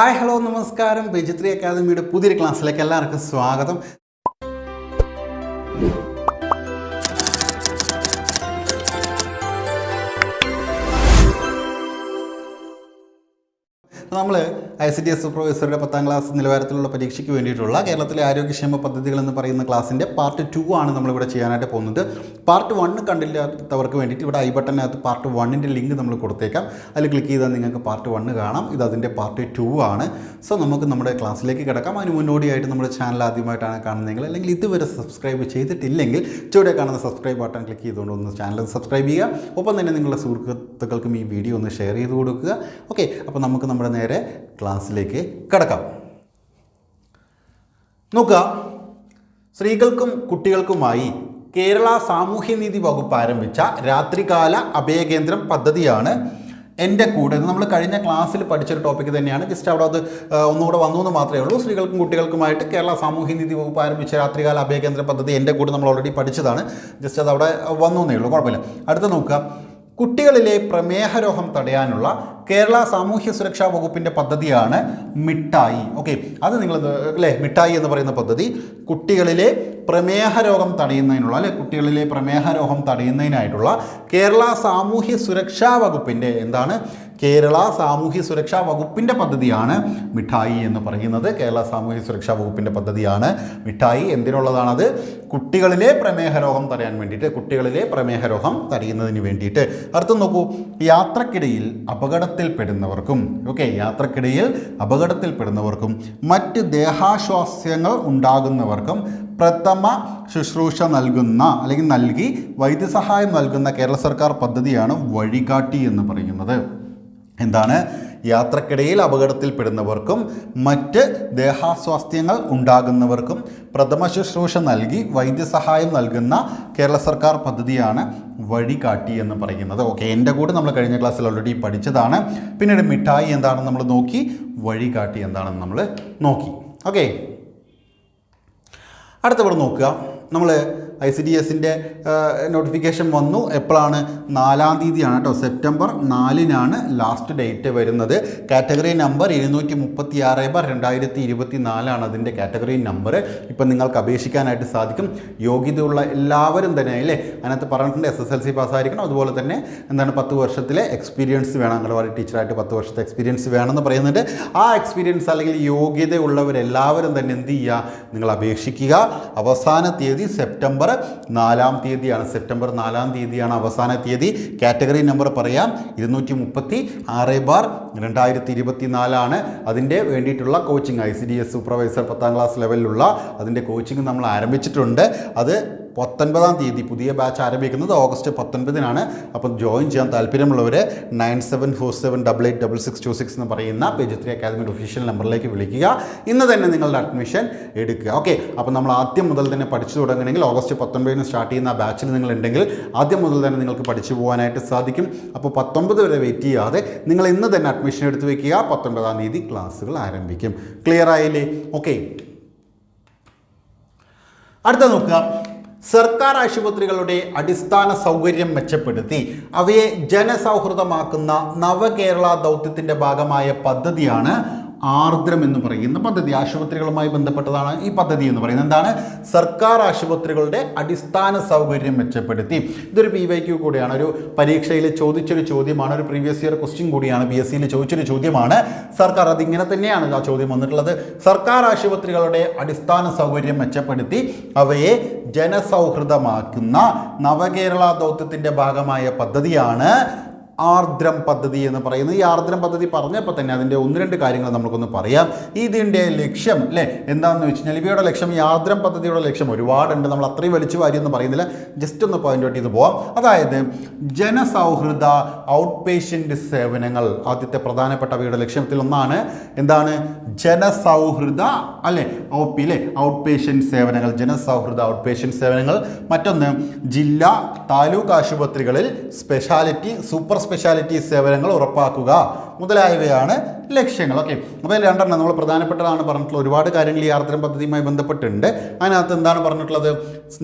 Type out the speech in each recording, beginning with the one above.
Hi hello നമസ്കാരം. ബെജിത്രി അക്കാദമിയുടെ പുതിയൊരു ക്ലാസ്സിലേക്ക് എല്ലാവർക്കും സ്വാഗതം. നമ്മൾ ഐ സി ഡി എസ് സൂപ്പർവൈസറുടെ പത്താം ക്ലാസ് നിലവാരത്തിലുള്ള പരീക്ഷയ്ക്ക് വേണ്ടിയിട്ടുള്ള കേരളത്തിലെ ആരോഗ്യക്ഷേമ പദ്ധതികൾ എന്ന് പറയുന്ന ക്ലാസ്സിന്റെ പാർട്ട് ടു ആണ് നമ്മളിവിടെ ചെയ്യാനായിട്ട് പോകുന്നത്. പാർട്ട് വൺ കണ്ടില്ലാത്തവർക്ക് വേണ്ടിയിട്ട് ഇവിടെ ഐ ബട്ടനകത്ത് പാർട്ട് വണ്ണിന്റെ ലിങ്ക് നമ്മൾ കൊടുത്തേക്കാം. അതിൽ ക്ലിക്ക് ചെയ്താൽ നിങ്ങൾക്ക് പാർട്ട് വണ്ണ് കാണാം. ഇത് അതിന്റെ പാർട്ട് ടു ആണ്. സോ നമുക്ക് നമ്മുടെ ക്ലാസ്സിലേക്ക് കിടക്കാം. അതിന് മുന്നോടിയായിട്ട് നമ്മുടെ ചാനൽ ആദ്യമായിട്ടാണ് കാണുന്നതെങ്കിൽ അല്ലെങ്കിൽ ഇതുവരെ സബ്സ്ക്രൈബ് ചെയ്തിട്ടില്ലെങ്കിൽ ചുവടെ കാണുന്ന സബ്സ്ക്രൈബ് ബട്ടൺ ക്ലിക്ക് ചെയ്തുകൊണ്ട് ഒന്ന് ചാനൽ സബ്സ്ക്രൈബ് ചെയ്യുക. ഒപ്പം തന്നെ നിങ്ങളുടെ സുഹൃത്തുക്കൾക്കും ഈ വീഡിയോ ഒന്ന് ഷെയർ ചെയ്ത് കൊടുക്കുക. ഓക്കെ അപ്പോൾ നമുക്ക് നമ്മുടെ നേരെ ക്ലാസ്സിലേക്ക് കിടക്കാം. നോക്കുക. സ്ത്രീകൾക്കും കുട്ടികൾക്കുമായി കേരള സാമൂഹ്യനീതി വകുപ്പ് ആരംഭിച്ച രാത്രികാല അഭയകേന്ദ്രം പദ്ധതിയാണ് എന്റെ കൂടെ. നമ്മൾ കഴിഞ്ഞ ക്ലാസ്സിൽ പഠിച്ചൊരു ടോപ്പിക് തന്നെയാണ്. ജസ്റ്റ് അവിടെ അത് ഒന്നുകൂടെ വന്നു എന്ന് മാത്രമേ ഉള്ളൂ. സ്ത്രീകൾക്കും കുട്ടികൾക്കുമായിട്ട് കേരള സാമൂഹ്യനീതി വകുപ്പ് ആരംഭിച്ച രാത്രികാല അഭയകേന്ദ്ര പദ്ധതി എന്റെ കൂടെ നമ്മൾ ഓൾറെഡി പഠിച്ചതാണ്. ജസ്റ്റ് അത് അവിടെ വന്നു എന്നേ ഉള്ളൂ. കുഴപ്പമില്ല. അടുത്ത നോക്കുക. കുട്ടികളിലെ പ്രമേഹരോഗം തടയാനുള്ള കേരള സാമൂഹ്യ സുരക്ഷാ വകുപ്പിന്റെ പദ്ധതിയാണ് മിഠായി. ഓക്കെ അത് നിങ്ങൾ അല്ലേ? മിഠായി എന്ന് പറയുന്ന പദ്ധതി കുട്ടികളിലെ പ്രമേഹരോഗം തടയുന്നതിനുള്ള അല്ലെ? കുട്ടികളിലെ പ്രമേഹരോഗം തടയുന്നതിനായിട്ടുള്ള കേരള സാമൂഹ്യ സുരക്ഷാ വകുപ്പിന്റെ എന്താണ് കേരള സാമൂഹ്യ സുരക്ഷാ വകുപ്പിന്റെ പദ്ധതിയാണ് മിഠായി എന്ന് പറയുന്നത്. കേരള സാമൂഹ്യ സുരക്ഷാ വകുപ്പിന്റെ പദ്ധതിയാണ് മിഠായി. എന്തിനുള്ളതാണത്? കുട്ടികളിലെ പ്രമേഹ രോഗം തടയാൻ വേണ്ടിയിട്ട് കുട്ടികളിലെ പ്രമേഹ രോഗം തടയുന്നതിന് വേണ്ടിയിട്ട്. അടുത്ത് നോക്കൂ യാത്രക്കിടയിൽ അപകടത്തിൽപ്പെടുന്നവർക്കും ഓക്കെ യാത്രക്കിടയിൽ അപകടത്തിൽപ്പെടുന്നവർക്കും മറ്റ് ദേഹാശ്വാസ്യങ്ങൾ ഉണ്ടാകുന്നവർക്കും പ്രഥമ ശുശ്രൂഷ നൽകുന്ന അല്ലെങ്കിൽ നൽകി വൈദ്യസഹായം നൽകുന്ന കേരള സർക്കാർ പദ്ധതിയാണ് വഴികാട്ടി എന്ന് പറയുന്നത്. എന്താണ്? യാത്രക്കിടയിൽ അപകടത്തിൽപ്പെടുന്നവർക്കും മറ്റ് ദേഹാസ്വാസ്ഥ്യങ്ങൾ ഉണ്ടാകുന്നവർക്കും പ്രഥമ ശുശ്രൂഷ നൽകി വൈദ്യസഹായം നൽകുന്ന കേരള സർക്കാർ പദ്ധതിയാണ് വഴികാട്ടി എന്ന് പറയുന്നത്. ഓക്കെ എന്റെ കൂടെ നമ്മൾ കഴിഞ്ഞ ക്ലാസ്സിൽ ഓൾറെഡി പഠിച്ചതാണ്. പിന്നീട് മിഠായി എന്താണെന്ന് നമ്മൾ നോക്കി വഴികാട്ടി എന്താണെന്ന് നമ്മൾ നോക്കി. ഓക്കെ അടുത്തവിടെ നോക്കുക. നമ്മൾ ഐ സി ഡി എസിന്റെ നോട്ടിഫിക്കേഷൻ വന്നു. എപ്പോഴാണ്? നാലാം തീയതിയാണ് കേട്ടോ. സെപ്റ്റംബർ നാലിനാണ് ലാസ്റ്റ് ഡേറ്റ് വരുന്നത്. കാറ്റഗറി നമ്പർ ഇരുന്നൂറ്റി മുപ്പത്തി ആറ് ബാർ രണ്ടായിരത്തി ഇരുപത്തി നാലാണ് അതിന്റെ കാറ്റഗറി നമ്പർ ഇപ്പം നിങ്ങൾക്ക് അപേക്ഷിക്കാനായിട്ട് സാധിക്കും. യോഗ്യതയുള്ള എല്ലാവരും തന്നെ അല്ലേ? അതിനകത്ത് പറഞ്ഞിട്ടുണ്ട് എസ് എസ് എൽ സി പാസ്സായിരിക്കണം. അതുപോലെ തന്നെ എന്താണ് പത്ത് വർഷത്തിലെ എക്സ്പീരിയൻസ് വേണം. അംഗനവാടി ടീച്ചറായിട്ട് പത്ത് വർഷത്തെ എക്സ്പീരിയൻസ് വേണമെന്ന് പറയുന്നുണ്ട്. ആ എക്സ്പീരിയൻസ് അല്ലെങ്കിൽ യോഗ്യതയുള്ളവരെല്ലാവരും തന്നെ എന്ത് ചെയ്യുക? നിങ്ങൾ അപേക്ഷിക്കുക. അവസാന തീയതി സെപ്റ്റംബർ നാലാം തീയതിയാണ്. സെപ്റ്റംബർ നാലാം തീയതിയാണ് അവസാന തീയതി. കാറ്റഗറി നമ്പർ പറയാം. ഇരുന്നൂറ്റി മുപ്പത്തി ആറ് ബാർ രണ്ടായിരത്തി ഇരുപത്തി നാലാണ് അതിന്റെ വേണ്ടിയിട്ടുള്ള coaching I C D S supervisor പത്താം ക്ലാസ് ലെവലിലുള്ള അതിന്റെ കോച്ചിങ് നമ്മൾ ആരംഭിച്ചിട്ടുണ്ട്. അത് പത്തൊൻപതാം തീയതി പുതിയ ബാച്ച് ആരംഭിക്കുന്നത് ഓഗസ്റ്റ് പത്തൊൻപതിനാണ്. അപ്പം ജോയിൻ ചെയ്യാൻ താല്പര്യമുള്ളവർ nine seven four seven double eight double six two six എന്ന് പറയുന്ന പേജ് അക്കാദമിയുടെ ഒഫീഷ്യൽ നമ്പറിലേക്ക് വിളിക്കുക. ഇന്ന് തന്നെ നിങ്ങളുടെ അഡ്മിഷൻ എടുക്കുക. ഓക്കെ. അപ്പോൾ നമ്മൾ ആദ്യം മുതൽ തന്നെ പഠിച്ചു തുടങ്ങണമെങ്കിൽ ഓഗസ്റ്റ് പത്തൊൻപതിന് സ്റ്റാർട്ട് ചെയ്യുന്ന ബാച്ചിൽ നിങ്ങളുണ്ടെങ്കിൽ ആദ്യം മുതൽ തന്നെ നിങ്ങൾക്ക് പഠിച്ചു പോകാനായിട്ട് സാധിക്കും. അപ്പോൾ പത്തൊമ്പത് വരെ വെയിറ്റ് ചെയ്യാതെ നിങ്ങൾ ഇന്ന് തന്നെ അഡ്മിഷൻ എടുത്ത് വയ്ക്കുക പത്തൊൻപതാം തീയതി ക്ലാസ്സുകൾ ആരംഭിക്കും. ക്ലിയർ ആയില്ലേ? ഓക്കെ. അടുത്ത നോക്കുക. സർക്കാർ ആശുപത്രികളുടെ അടിസ്ഥാന സൗകര്യം മെച്ചപ്പെടുത്തി. അവയെ ജനസൗഹൃദമാക്കുന്ന നവകേരള ദൗത്യത്തിന്റെ ഭാഗമായ പദ്ധതിയാണ് ആർദ്രം എന്ന് പറയുന്ന പദ്ധതി ആശുപത്രികളുമായി ബന്ധപ്പെട്ടതാണ് ഈ പദ്ധതി എന്ന് പറയുന്നത്. എന്താണ്? സർക്കാർ ആശുപത്രികളുടെ അടിസ്ഥാന സൗകര്യം മെച്ചപ്പെടുത്തി. ഇതൊരു പി വൈ ക്യു കൂടിയാണ്. ഒരു പരീക്ഷയിൽ ചോദിച്ചൊരു ചോദ്യമാണ് ഒരു പ്രീവിയസ് ഇയർ ക്വസ്റ്റ്യൻ കൂടിയാണ് പി എസ് സിയിൽ ചോദിച്ചൊരു ചോദ്യമാണ്. സർക്കാർ അതിങ്ങനെ തന്നെയാണ് ആ ചോദ്യം വന്നിട്ടുള്ളത്. സർക്കാർ ആശുപത്രികളുടെ അടിസ്ഥാന സൗകര്യം മെച്ചപ്പെടുത്തി അവയെ ജനസൗഹൃദമാക്കുന്ന നവകേരള ദൗത്യത്തിന്റെ ഭാഗമായ പദ്ധതിയാണ് ആർദ്രം പദ്ധതി എന്ന് പറയുന്നത്. ഈ ആർദ്രം പദ്ധതി പറഞ്ഞപ്പോൾ തന്നെ അതിന്റെ ഒന്ന് രണ്ട് കാര്യങ്ങൾ നമുക്കൊന്ന് പറയാം. ഇതിന്റെ ലക്ഷ്യം അല്ലേ? എന്താണെന്ന് വെച്ച് കഴിഞ്ഞാൽ ഇവയുടെ ലക്ഷ്യം ഈ ആർദ്രം പദ്ധതിയുടെ ലക്ഷ്യം ഒരുപാടുണ്ട്. നമ്മൾ അത്രയും വലിച്ചു വാരിയൊന്നും പറയുന്നില്ല. ജസ്റ്റ് ഒന്ന് പോയിന്റ് ഔട്ട് ചെയ്ത് പോവാം. അതായത് ജനസൗഹൃദ ഔട്ട് പേഷ്യന്റ് സേവനങ്ങൾ ആദ്യത്തെ പ്രധാനപ്പെട്ട അവയുടെ ലക്ഷ്യത്തിൽ ഒന്നാണ്. എന്താണ്? ജനസൗഹൃദ അല്ലേ? ഓ പി അല്ലേ ഔട്ട് പേഷ്യന്റ് സേവനങ്ങൾ ജനസൗഹൃദ ഔട്ട് പേഷ്യന്റ് സേവനങ്ങൾ. മറ്റൊന്ന് ജില്ലാ താലൂക്ക് ആശുപത്രികളിൽ സ്പെഷ്യാലിറ്റി സൂപ്പർ സ്പെഷ്യാലിറ്റി സേവനങ്ങൾ ഉറപ്പാക്കുക മുതലായവയാണ് ലക്ഷ്യങ്ങൾ ഓക്കെ അപ്പോൾ രണ്ടെണ്ണം നമ്മൾ പ്രധാനപ്പെട്ടതാണ് പറഞ്ഞിട്ടുള്ള ഒരുപാട് കാര്യങ്ങൾ ഈ ആർദ്രം പദ്ധതിയുമായി ബന്ധപ്പെട്ടുണ്ട് അതിനകത്ത് എന്താണ് പറഞ്ഞിട്ടുള്ളത്?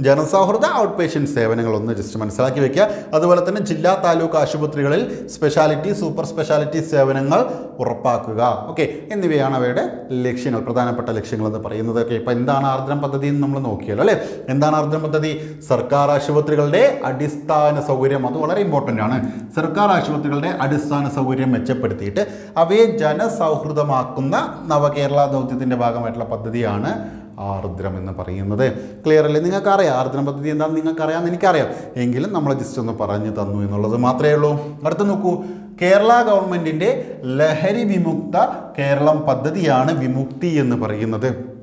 ജനസൗഹൃദ ഔട്ട് പേഷ്യന്റ് സേവനങ്ങൾ ഒന്ന് ജസ്റ്റ് മനസ്സിലാക്കി വെക്കുക. അതുപോലെ തന്നെ ജില്ലാ താലൂക്ക് ആശുപത്രികളിൽ സ്പെഷ്യാലിറ്റി സൂപ്പർ സ്പെഷ്യാലിറ്റി സേവനങ്ങൾ ഉറപ്പാക്കുക. ഓക്കെ. എന്നിവയാണ് അവയുടെ ലക്ഷ്യങ്ങൾ പ്രധാനപ്പെട്ട ലക്ഷ്യങ്ങൾ എന്ന് പറയുന്നത്. ഓക്കെ. ഇപ്പോൾ എന്താണ് ആർദ്രം പദ്ധതി എന്ന് നമ്മൾ നോക്കിയല്ലോ അല്ലേ? എന്താണ് ആർദ്രം പദ്ധതി? സർക്കാർ ആശുപത്രികളുടെ അടിസ്ഥാന സൗകര്യം അത് വളരെ ഇമ്പോർട്ടന്റ് ആണ്. സർക്കാർ ആശുപത്രികളുടെ അടിസ്ഥാന സൗകര്യം മെച്ചപ്പെടുത്തിയിട്ട് അവയെ ജനസൗഹൃദമാക്കുന്ന നവകേരള ദൗത്യത്തിന്റെ ഭാഗമായിട്ടുള്ള പദ്ധതിയാണ് ആർദ്രം എന്ന് പറയുന്നത്. ക്ലിയർ അല്ലേ? നിങ്ങൾക്കറിയാം ആർദ്രം പദ്ധതി എന്താണെന്ന് നിങ്ങൾക്ക് അറിയാമെന്ന് എനിക്കറിയാം. എങ്കിലും നമ്മൾ ജസ്റ്റ് ഒന്ന് പറഞ്ഞു തന്നു എന്നുള്ളത് മാത്രമേ ഉള്ളൂ. അടുത്ത് നോക്കൂ. കേരള ഗവൺമെന്റിന്റെ ലഹരി വിമുക്ത കേരളം പദ്ധതിയാണ് വിമുക്തി എന്ന് പറയുന്നത്.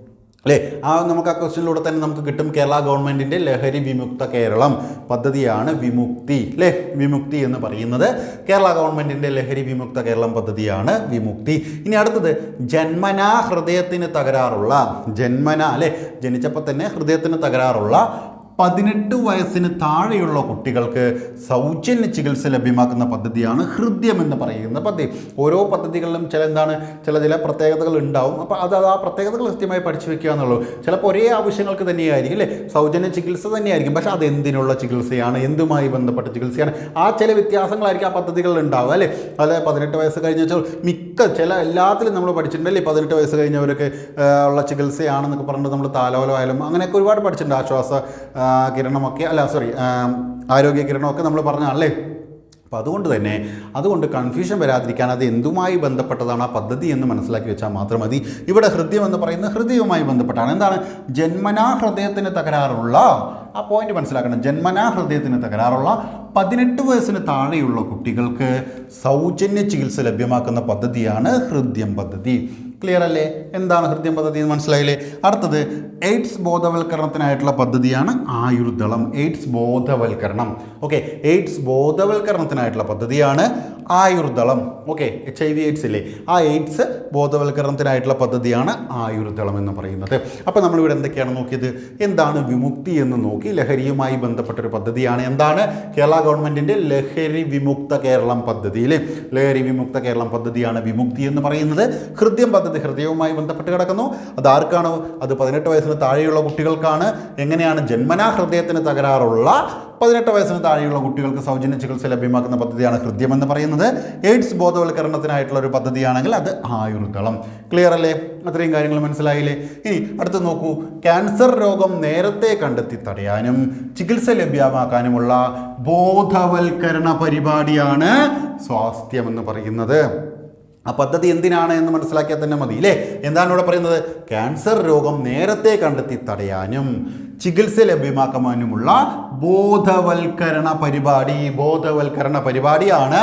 അല്ലേ? ആ നമുക്ക് ആ ക്വസ്റ്റ്യനിലൂടെ തന്നെ നമുക്ക് കിട്ടും കേരള ഗവൺമെന്റിന്റെ ലഹരി വിമുക്ത കേരളം പദ്ധതിയാണ് വിമുക്തി അല്ലേ? വിമുക്തി എന്ന് പറയുന്നത് കേരള ഗവൺമെന്റിന്റെ ലഹരി വിമുക്ത കേരളം പദ്ധതിയാണ് വിമുക്തി. ഇനി അടുത്തത് ജന്മനാ ഹൃദയത്തിന് തകരാറുള്ള ജന്മന അല്ലേ? ജനിച്ചപ്പോൾ തന്നെ ഹൃദയത്തിന് തകരാറുള്ള പതിനെട്ട് വയസ്സിന് താഴെയുള്ള കുട്ടികൾക്ക് സൗജന്യ ചികിത്സ ലഭ്യമാക്കുന്ന പദ്ധതിയാണ് ഹൃദ്യം എന്ന് പറയുന്ന പദ്ധതി. ഓരോ പദ്ധതികളിലും ചില എന്താണ് ചില ചില പ്രത്യേകതകൾ ഉണ്ടാവും. അപ്പോൾ അത് ആ പ്രത്യേകതകൾ കൃത്യമായി പഠിച്ചു വെക്കുക എന്നുള്ളൂ. ചിലപ്പോൾ ഒരേ ആവശ്യങ്ങൾക്ക് തന്നെയായിരിക്കും അല്ലേ? സൗജന്യ ചികിത്സ തന്നെയായിരിക്കും. പക്ഷേ അത് എന്തിനുള്ള ചികിത്സയാണ് എന്തുമായി ബന്ധപ്പെട്ട ചികിത്സയാണ്? ആ ചില വ്യത്യാസങ്ങളായിരിക്കും ആ പദ്ധതികളിൽ ഉണ്ടാവുക അല്ലേ? അതെ പതിനെട്ട് വയസ്സ് കഴിഞ്ഞ വെച്ചാൽ മിക്ക ചില എല്ലാത്തിലും നമ്മൾ പഠിച്ചിട്ടുണ്ട് അല്ലേ പതിനെട്ട് വയസ്സ് കഴിഞ്ഞവരൊക്കെ ഉള്ള ചികിത്സയാണെന്നൊക്കെ പറഞ്ഞിട്ട് നമ്മൾ താലോലമായാലും അങ്ങനെയൊക്കെ ഒരുപാട് പഠിച്ചിട്ടുണ്ട്. ആശ്വാസ കിരണമൊക്കെ അല്ല സോറി ആരോഗ്യ കിരണമൊക്കെ നമ്മൾ പറഞ്ഞാണല്ലേ? അപ്പോൾ അതുകൊണ്ട് തന്നെ അതുകൊണ്ട് കൺഫ്യൂഷൻ വരാതിരിക്കാൻ അത് എന്തുമായി ബന്ധപ്പെട്ടതാണ് ആ പദ്ധതി എന്ന് മനസ്സിലാക്കി വെച്ചാൽ മാത്രം മതി. ഇവിടെ ഹൃദയം എന്ന് പറയുന്നത് ഹൃദയവുമായി ബന്ധപ്പെട്ടാണ്. എന്താണ്? ജന്മനാ ഹൃദയത്തിന് തകരാറുള്ള ആ പോയിന്റ് മനസ്സിലാക്കണം. ജന്മനാ ഹൃദയത്തിന് തകരാറുള്ള പതിനെട്ട് വയസ്സിന് താഴെയുള്ള കുട്ടികൾക്ക് സൗജന്യ ചികിത്സ ലഭ്യമാക്കുന്ന പദ്ധതിയാണ് ഹൃദയം പദ്ധതി. ക്ലിയർ അല്ലേ? എന്താണ് ഹൃദ്യം പദ്ധതി എന്ന് മനസ്സിലായില്ലേ? അടുത്തത് എയ്ഡ്സ് ബോധവൽക്കരണത്തിനായിട്ടുള്ള പദ്ധതിയാണ് ആയുർദളം. എയ്ഡ്സ് ബോധവൽക്കരണം. ഓക്കെ എയ്ഡ്സ് ബോധവൽക്കരണത്തിനായിട്ടുള്ള പദ്ധതിയാണ് Ayurdalam. Okay H I V AIDS ഇല്ലേ? ആ എയ്ഡ്സ് ബോധവൽക്കരണത്തിനായിട്ടുള്ള പദ്ധതിയാണ് ആയുർദളം എന്ന് പറയുന്നത്. അപ്പോൾ നമ്മളിവിടെ എന്തൊക്കെയാണ് നോക്കിയത്? എന്താണ് വിമുക്തി എന്ന് നോക്കി ലഹരിയുമായി ബന്ധപ്പെട്ടൊരു പദ്ധതിയാണ്. എന്താണ്? കേരള ഗവൺമെന്റിന്റെ ലഹരി വിമുക്ത കേരളം പദ്ധതിയിൽ ലഹരി വിമുക്ത കേരളം പദ്ധതിയാണ് വിമുക്തി എന്ന് പറയുന്നത്. ഹൃദ്യം പദ്ധതി ഹൃദയവുമായി ബന്ധപ്പെട്ട് കിടക്കുന്നു. അത് ആർക്കാണ്? അത് പതിനെട്ട് വയസ്സിന് താഴെയുള്ള കുട്ടികൾക്കാണ്. എങ്ങനെയാണ് ജന്മനാ ഹൃദയത്തിന് തകരാറുള്ള പതിനെട്ട് വയസ്സിന് താഴെയുള്ള കുട്ടികൾക്ക് സൗജന്യ ചികിത്സ ലഭ്യമാക്കുന്ന പദ്ധതിയാണ് ഹൃദ്യം എന്ന് പറയുന്നത്. എയ്ഡ്സ് ബോധവൽക്കരണത്തിനായിട്ടുള്ള ഒരു പദ്ധതിയാണെങ്കിൽ അത് ആയുർദളം ക്ലിയർ അല്ലേ? അത്രയും കാര്യങ്ങൾ മനസ്സിലായില്ലേ? ഇനി അടുത്ത് നോക്കൂ. ക്യാൻസർ രോഗം നേരത്തെ കണ്ടെത്തി തടയാനും ചികിത്സ ലഭ്യമാക്കാനുമുള്ള ബോധവൽക്കരണ പരിപാടിയാണ് സ്വാസ്ഥ്യം എന്ന് പറയുന്നത്. ആ പദ്ധതി എന്തിനാണ് എന്ന് മനസ്സിലാക്കിയാൽ തന്നെ മതി ഇല്ലേ? എന്താണ് ഇവിടെ പറയുന്നത്? ക്യാൻസർ രോഗം നേരത്തെ കണ്ടെത്തി തടയാനും ചികിത്സ ലഭ്യമാക്കുവാനുമുള്ള ബോധവൽക്കരണ പരിപാടി ബോധവൽക്കരണ പരിപാടിയാണ്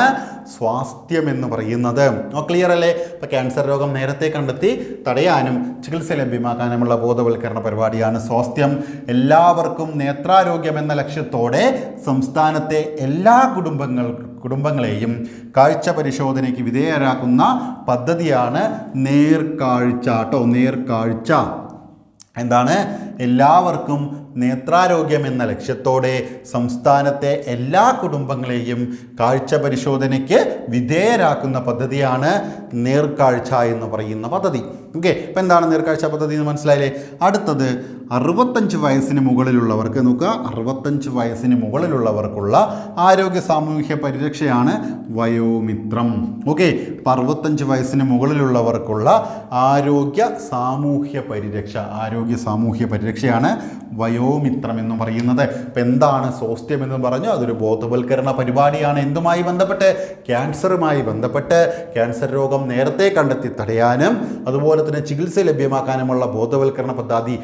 സ്വാസ്ഥ്യം എന്ന് പറയുന്നത്. ക്ലിയർ അല്ലേ? ഇപ്പം ക്യാൻസർ രോഗം നേരത്തെ കണ്ടെത്തി തടയാനും ചികിത്സ ലഭ്യമാക്കാനുമുള്ള ബോധവൽക്കരണ പരിപാടിയാണ് സ്വാസ്ഥ്യം. എല്ലാവർക്കും നേത്രാരോഗ്യം എന്ന ലക്ഷ്യത്തോടെ സംസ്ഥാനത്തെ എല്ലാ കുടുംബങ്ങൾ കുടുംബങ്ങളെയും കാഴ്ച പരിശോധനയ്ക്ക് വിധേയരാക്കുന്ന പദ്ധതിയാണ് നേർക്കാഴ്ച കേട്ടോ നേർക്കാഴ്ച. എന്താണ്? എല്ലാവർക്കും നേത്രാരോഗ്യം എന്ന ലക്ഷ്യത്തോടെ സംസ്ഥാനത്തെ എല്ലാ കുടുംബങ്ങളെയും കാഴ്ച പരിശോധനയ്ക്ക് വിധേയരാക്കുന്ന പദ്ധതിയാണ് നേർക്കാഴ്ച എന്ന് പറയുന്ന പദ്ധതി. ഓക്കെ അപ്പം എന്താണ് നേർക്കാഴ്ച പദ്ധതി എന്ന് മനസ്സിലായില്ലേ? അടുത്തത് അറുപത്തഞ്ച് വയസ്സിന് മുകളിലുള്ളവർക്ക് നോക്കുക. അറുപത്തഞ്ച് വയസ്സിന് മുകളിലുള്ളവർക്കുള്ള ആരോഗ്യ സാമൂഹ്യ പരിരക്ഷയാണ് വയോമിത്രം. ഓക്കെ അപ്പോൾ അറുപത്തഞ്ച് വയസ്സിന് മുകളിലുള്ളവർക്കുള്ള ആരോഗ്യ സാമൂഹ്യ പരിരക്ഷ ആരോഗ്യ സാമൂഹ്യ പരിരക്ഷയാണ് വയോമിത്രം എന്ന് പറയുന്നത്. ഇപ്പം എന്താണ് സ്വാസ്ഥ്യം എന്ന് പറഞ്ഞു? അതൊരു ബോധവൽക്കരണ പരിപാടിയാണ്. എന്തുമായി ബന്ധപ്പെട്ട്? ക്യാൻസറുമായി ബന്ധപ്പെട്ട് ക്യാൻസർ രോഗം നേരത്തെ കണ്ടെത്തി തടയാനും അതുപോലെ തന്നെ ചികിത്സ ലഭ്യമാക്കാനുമുള്ള ബോധവൽക്കരണ പദ്ധതി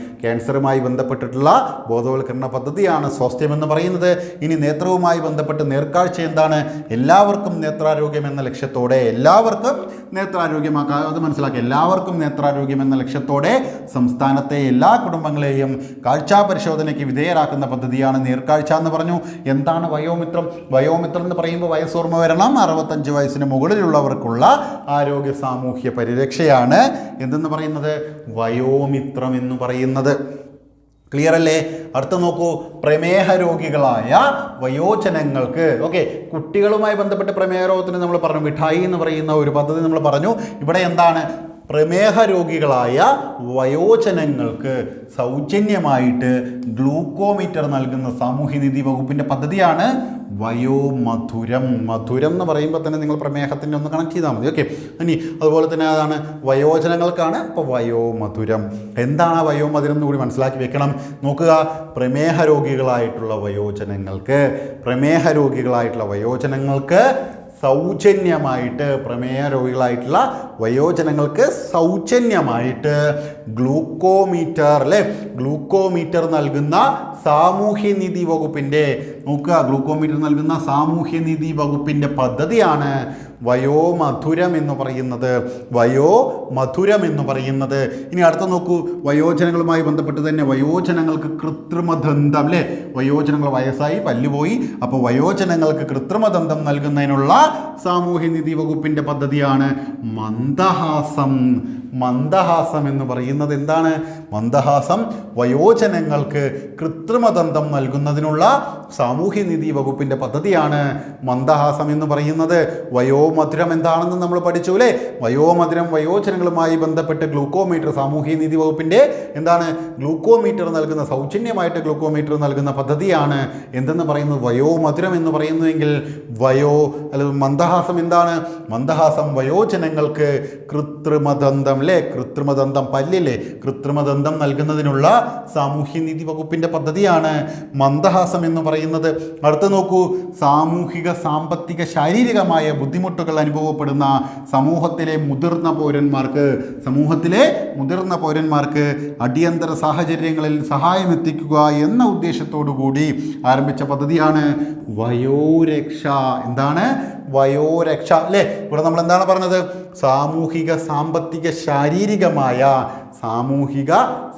ക്യാൻസറുമായി ബന്ധപ്പെട്ടിട്ടുള്ള ബോധവൽക്കരണ പദ്ധതിയാണ് സ്വാസ്ഥ്യം എന്ന് പറയുന്നത്. ഇനി നേത്രവുമായി ബന്ധപ്പെട്ട് നേർക്കാഴ്ച എന്താണ്? എല്ലാവർക്കും നേത്രാരോഗ്യം എന്ന ലക്ഷ്യത്തോടെ എല്ലാവർക്കും നേത്രാരോഗ്യമാക്കാൻ അത് മനസ്സിലാക്കുക എല്ലാവർക്കും നേത്രാരോഗ്യം എന്ന ലക്ഷ്യത്തോടെ സംസ്ഥാനത്തെ എല്ലാ കുടുംബങ്ങളെയും കാഴ്ചാ പരിശോധനയ്ക്ക് വിധേയരാക്കുന്ന പദ്ധതിയാണ് നേർക്കാഴ്ച എന്ന് പറഞ്ഞു. എന്താണ് വയോമിത്രം? വയോമിത്രം എന്ന് പറയുമ്പോൾ വയസ്സോർമ്മ വരണം. അറുപത്തഞ്ച് വയസ്സിന് മുകളിലുള്ളവർക്കുള്ള ആരോഗ്യ സാമൂഹ്യ പരിരക്ഷയാണ് എന്തെന്ന് പറയുന്നത്? വയോമിത്രം എന്ന് പറയുന്നത്. ക്ലിയർ അല്ലേ? അടുത്ത നോക്കൂ. പ്രമേഹ രോഗികളായ വയോജനങ്ങൾക്ക് ഓക്കെ കുട്ടികളുമായി ബന്ധപ്പെട്ട് പ്രമേഹ രോഗത്തിന് നമ്മൾ പറഞ്ഞു മിഠായി എന്ന് പറയുന്ന ഒരു പദ്ധതി നമ്മൾ പറഞ്ഞു. ഇവിടെ എന്താണ്? പ്രമേഹ രോഗികളായ വയോജനങ്ങൾക്ക് സൗജന്യമായിട്ട് ഗ്ലൂക്കോമീറ്റർ നൽകുന്ന സാമൂഹ്യനിധി വകുപ്പിന്റെ പദ്ധതിയാണ് വയോമധുരം. മധുരം എന്ന് പറയുമ്പോൾ തന്നെ നിങ്ങൾ പ്രമേഹത്തിന്റെ ഒന്ന് കണക്ട് ചെയ്താൽ മതി. ഓക്കെ. ഇനി അതുപോലെ തന്നെ അതാണ് വയോജനങ്ങൾക്കാണ് ഇപ്പോൾ വയോമധുരം. എന്താണ് വയോമധുരം എന്ന് കൂടി മനസ്സിലാക്കി വെക്കണം. നോക്കുക. പ്രമേഹ രോഗികളായിട്ടുള്ള വയോജനങ്ങൾക്ക് പ്രമേഹ രോഗികളായിട്ടുള്ള വയോജനങ്ങൾക്ക് സൗജന്യമായിട്ട് പ്രമേഹ രോഗികളായിട്ടുള്ള വയോജനങ്ങൾക്ക് സൗജന്യമായിട്ട് ഗ്ലൂക്കോമീറ്റർ അല്ലേ? ഗ്ലൂക്കോമീറ്റർ നൽകുന്ന സാമൂഹ്യനിധി വകുപ്പിന്റെ നോക്കുക ഗ്ലൂക്കോമീറ്റർ നൽകുന്ന സാമൂഹ്യനിധി വകുപ്പിന്റെ പദ്ധതിയാണ് വയോമധുരം എന്ന് പറയുന്നത്. വയോ മധുരം എന്ന് പറയുന്നത്. ഇനി അടുത്ത നോക്കൂ വയോജനങ്ങളുമായി ബന്ധപ്പെട്ട് തന്നെ വയോജനങ്ങൾക്ക് കൃത്രിമദന്തം അല്ലേ? വയോജനങ്ങൾ വയസ്സായി പല്ലുപോയി അപ്പോൾ വയോജനങ്ങൾക്ക് കൃത്രിമദന്തം നൽകുന്നതിനുള്ള സാമൂഹ്യനിധി വകുപ്പിന്റെ പദ്ധതിയാണ് മന്ദഹാസം മന്ദഹാസം എന്ന് പറയുന്നത് എന്താണ്? മന്ദഹാസം വയോജനങ്ങൾക്ക് കൃത്രിമതന്ത്രം നൽകുന്നതിനുള്ള സാമൂഹ്യനിധി വകുപ്പിന്റെ പദ്ധതിയാണ് മന്ദഹാസം എന്ന് പറയുന്നത്. വയോമധുരം എന്താണെന്ന് നമ്മൾ പഠിച്ചു അല്ലേ? വയോമധുരം വയോജനങ്ങളുമായി ബന്ധപ്പെട്ട് ഗ്ലൂക്കോമീറ്റർ സാമൂഹ്യനിധി വകുപ്പിന്റെ എന്താണ്? ഗ്ലൂക്കോമീറ്റർ നൽകുന്ന സൗജന്യമായിട്ട് ഗ്ലൂക്കോമീറ്റർ നൽകുന്ന പദ്ധതിയാണ്. എന്തെന്ന് പറയുന്നത് വയോമധുരം എന്ന് പറയുന്നുവെങ്കിൽ വയോ അല്ലെങ്കിൽ മന്ദഹാസം എന്താണ്? മന്ദഹാസം വയോജനങ്ങൾക്ക് കൃത്രിമദന്തം അല്ലേ കൃത്രിമദന്തം പല്ലില്ലേ കൃത്രിമദന്തം നൽകുന്നതിനുള്ള സാമൂഹ്യനീതി വകുപ്പിന്റെ പദ്ധതിയാണ് മന്ദഹാസം എന്ന് പറയുന്നത്. അടുത്ത് നോക്കൂ സാമൂഹിക സാമ്പത്തിക ശാരീരികമായ ബുദ്ധിമുട്ടുകൾ അനുഭവപ്പെടുന്ന സമൂഹത്തിലെ മുതിർന്ന പൗരന്മാർക്ക് സമൂഹത്തിലെ മുതിർന്ന പൗരന്മാർക്ക് അടിയന്തര സാഹചര്യങ്ങളിൽ സഹായം എത്തിക്കുക എന്ന ഉദ്ദേശത്തോടു കൂടി ആരംഭിച്ച പദ്ധതിയാണ് വയോരക്ഷ. എന്താണ്? വയോരക്ഷ അല്ലേ? ഇവിടെ നമ്മൾ എന്താണ് പറഞ്ഞത്? സാമൂഹിക സാമ്പത്തിക ശാരീരികമായ സാമൂഹിക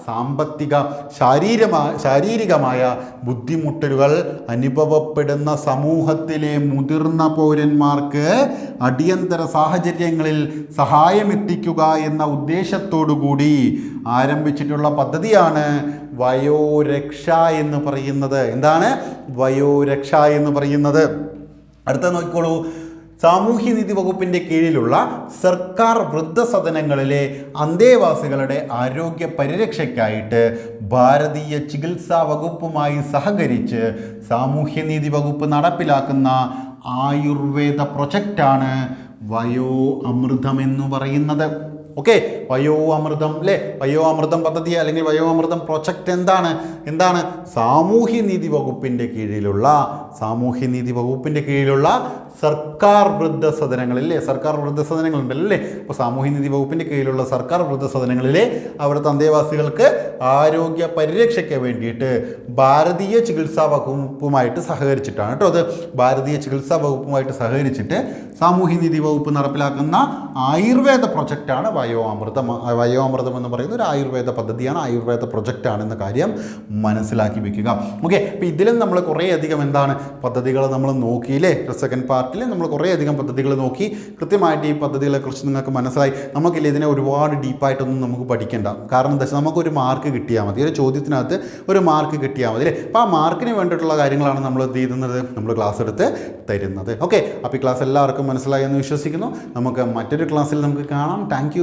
സാമ്പത്തിക ശാരീരമായ ശാരീരികമായ ബുദ്ധിമുട്ടുകൾ അനുഭവപ്പെടുന്ന സമൂഹത്തിലെ മുതിർന്ന പൗരന്മാർക്ക് അടിയന്തര സാഹചര്യങ്ങളിൽ സഹായമെത്തിക്കുക എന്ന ഉദ്ദേശത്തോടു കൂടി ആരംഭിച്ചിട്ടുള്ള പദ്ധതിയാണ് വയോരക്ഷ എന്ന് പറയുന്നത്. എന്താണ്? വയോരക്ഷ എന്ന് പറയുന്നത്. അടുത്ത നോക്കിക്കോളൂ. സാമൂഹ്യനീതി വകുപ്പിന്റെ കീഴിലുള്ള സർക്കാർ വൃദ്ധസദനങ്ങളിലെ അന്തേവാസികളുടെ ആരോഗ്യ പരിരക്ഷയ്ക്കായിട്ട് ഭാരതീയ ചികിത്സാ വകുപ്പുമായി സഹകരിച്ച് സാമൂഹ്യനീതി വകുപ്പ് നടപ്പിലാക്കുന്ന ആയുർവേദ പ്രൊജക്റ്റാണ് വയോ അമൃതം എന്ന് പറയുന്നത്. ഓക്കെ വയോ അമൃതം അല്ലേ വയോ അമൃതം പദ്ധതി അല്ലെങ്കിൽ വയോ അമൃതം പ്രൊജക്റ്റ് എന്താണ്? എന്താണ് സാമൂഹ്യനീതി വകുപ്പിന്റെ കീഴിലുള്ള സാമൂഹ്യനീതി വകുപ്പിന്റെ കീഴിലുള്ള സർക്കാർ വൃദ്ധസദനങ്ങളിലെ സർക്കാർ വൃദ്ധസദനങ്ങളുണ്ടല്ലോ അല്ലേ അപ്പോൾ സാമൂഹ്യനീതി വകുപ്പിന്റെ കീഴിലുള്ള സർക്കാർ വൃദ്ധസദനങ്ങളിലെ അവിടുത്തെ അന്തേവാസികൾക്ക് ആരോഗ്യ പരിരക്ഷയ്ക്ക് വേണ്ടിയിട്ട് ഭാരതീയ ചികിത്സാ വകുപ്പുമായിട്ട് സഹകരിച്ചിട്ടാണ് കേട്ടോ അത്. ഭാരതീയ ചികിത്സാ വകുപ്പുമായിട്ട് സഹകരിച്ചിട്ട് സാമൂഹ്യനീതി വകുപ്പ് നടപ്പിലാക്കുന്ന ആയുർവേദ പ്രൊജക്റ്റാണ് അമൃതം വയോ അമൃതം എന്ന് പറയുന്ന ഒരു ആയുർവേദ പദ്ധതിയാണ് ആയുർവേദ പ്രൊജക്റ്റാണ് എന്ന കാര്യം മനസ്സിലാക്കി വെക്കുക. ഓക്കെ അപ്പോൾ ഇതിലും നമ്മൾ കുറേയധികം എന്താണ് പദ്ധതികൾ നമ്മൾ നോക്കിയില്ലേ? സെക്കൻഡ് പാർട്ടിൽ നമ്മൾ കുറേയധികം പദ്ധതികൾ നോക്കി. കൃത്യമായിട്ട് ഈ പദ്ധതികളെക്കുറിച്ച് നിങ്ങൾക്ക് മനസ്സിലായി. നമുക്കില്ല ഇതിനെ ഒരുപാട് ഡീപ്പായിട്ടൊന്നും നമുക്ക് പഠിക്കേണ്ട. കാരണം എന്താ വെച്ചാൽ നമുക്കൊരു മാർക്ക് കിട്ടിയാൽ മതി. ഒരു ചോദ്യത്തിനകത്ത് ഒരു മാർക്ക് കിട്ടിയാൽ മതി അല്ലേ? അപ്പോൾ ആ മാർക്കിന് വേണ്ടിയിട്ടുള്ള കാര്യങ്ങളാണ് നമ്മൾ എന്ത് ചെയ്യുന്നത്? നമ്മൾ ക്ലാസ് എടുത്ത് തരുന്നത്. ഓക്കെ അപ്പോൾ ഈ ക്ലാസ് എല്ലാവർക്കും മനസ്സിലായി എന്ന് വിശ്വസിക്കുന്നു. നമുക്ക് മറ്റൊരു ക്ലാസ്സിൽ നമുക്ക് കാണാം. താങ്ക്